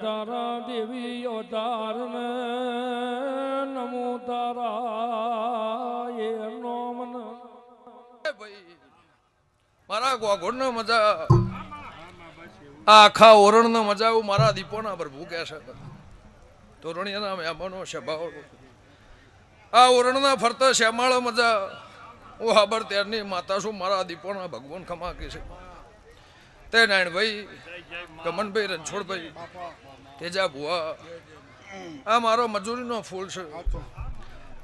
તારા દેવી અવતારને નમો તારા એ નોમન મારા ગોગોળને મજા આ આખા ઓરણને મજા આવું મારા દીપોના પર કહે છે તોરણિયાના મહેમાનો સ્વભાવ આ ઓરણના ફરતા શ્યામાળ મજા, હું હાબર ત્યારની માતા છું, મારા દીપોના ભગવાન ખમાકી છે. તે નારાયણભાઈ કમનભાઈ રણછોડભાઈ તેજા ભુવા આ મારો મજૂરીનો ફૂલ છે.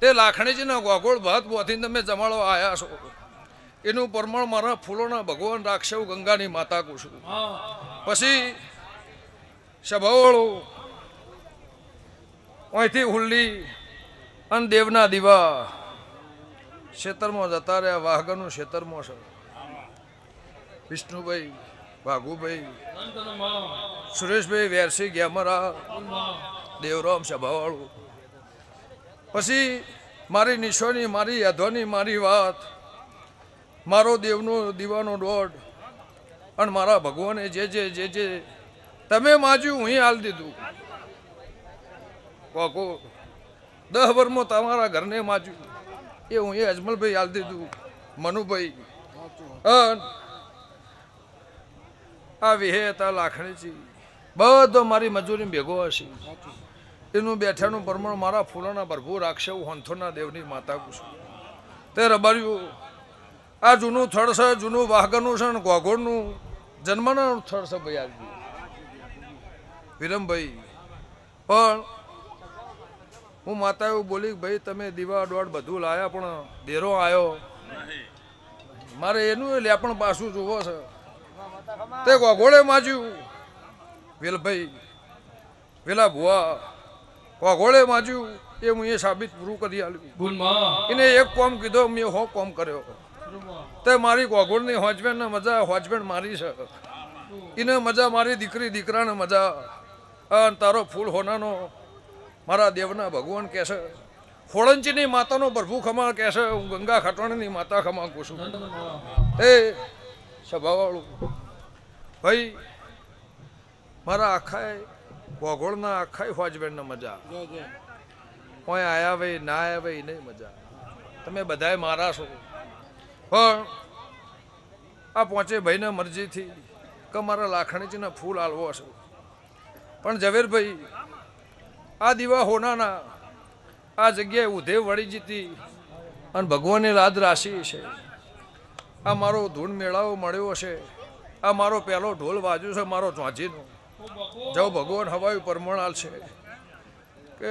તે લાખણીજીના ગોગોળ ભાત બોથી તમે જમાડો આવ્યા છો. એનું પરમાણ મારા ફૂલોના ભગવાન રાખશે ગંગાની માતા કહું છું. પછી સભાવાળું અહીંથી હુલ્લી અને દેવના દીવા ક્ષેત્રમાં જતા રહ્યા, વાઘનું ક્ષેત્રમાં છે. વિષ્ણુભાઈ ભાગુભાઈ સુરેશભાઈ વેરસી ગેમરા દેવરામ સભાવાળું. પછી મારી નિશોની મારી યાદવાની મારી વાત. મારો દેવનો દીવાનો દોઢ. અને મારા ભગવાને જે જે જે જે. તમે માજ્યું હું હાલ દીધું. કોકો દહ વર્ષમાં તમારા ઘરને માજ્યું એ હું એ અજમલભાઈ હાલ દીધું. મનુભાઈ. અન આ વિહેતા લાખણીથી બધો મારી મજૂરી ભેગો હશે. એનું બેઠાનું પ્રમાણ મારા ફૂલોના ભરપૂર રાખશે હું હંથોના દેવની માતા કું છું. તે રબાર્યું આ જૂનું થળ છે, જૂનું વાહગરનું છે ને ગોગોળનું. જન્મનાનું થળ છે ભાઈ આવી વિરમભાઈ, પણ હું માતા એવું બોલી ભાઈ તમે દીવા દોડ બધું લાયા પણ દેરો આવ્યો મારે એનું લે પણ પાછું જોવો છે. તે ગોગોળે માજ્યું. વેલભાઈ વેલા ભુવા ગોગોળે માજ્યું. એ હું એ સાબિત પૂરું કરી આલ્યું. એને એક કોમ કીધો મેં હો કોમ કર્યો. તે મારી ગોગોળની હોજબેન મજા હોજબેન મારી છે. એને મજા મારી દીકરી દીકરાને મજા. અને તારો ફૂલ હોનાનો મારા દેવના ભગવાન કહે છે હોળંચીની માતાનો પ્રભુ ખમા કહે છે હું ગંગા ખટવાણીની માતા ખમા કહું છું. એ સભાવાળું. ભાઈ મારા આખાય ભોગોળના આખાય હોજબેનને મજા કોઈ આયા ભાઈ ના આયા ભાઈ નહીં મજા તમે બધાય મારા છો. પણ આ પહોંચે ભાઈના મરજીથી કે મારા લાખણીજીના ફૂલ આલવો હશે. પણ ઝવેરભાઈ આ દીવા હોનાના આ જગ્યાએ ઉધે વળી જીતી અને ભગવાનની લાદ રાશિ છે. આ મારો ધૂન મેળાવો મળ્યો છે આ મારો પહેલો ઢોલ વાજ્યો છે મારો ચોંચીનો જો ભગવાન હવાયું પરમણ આલ છે. કે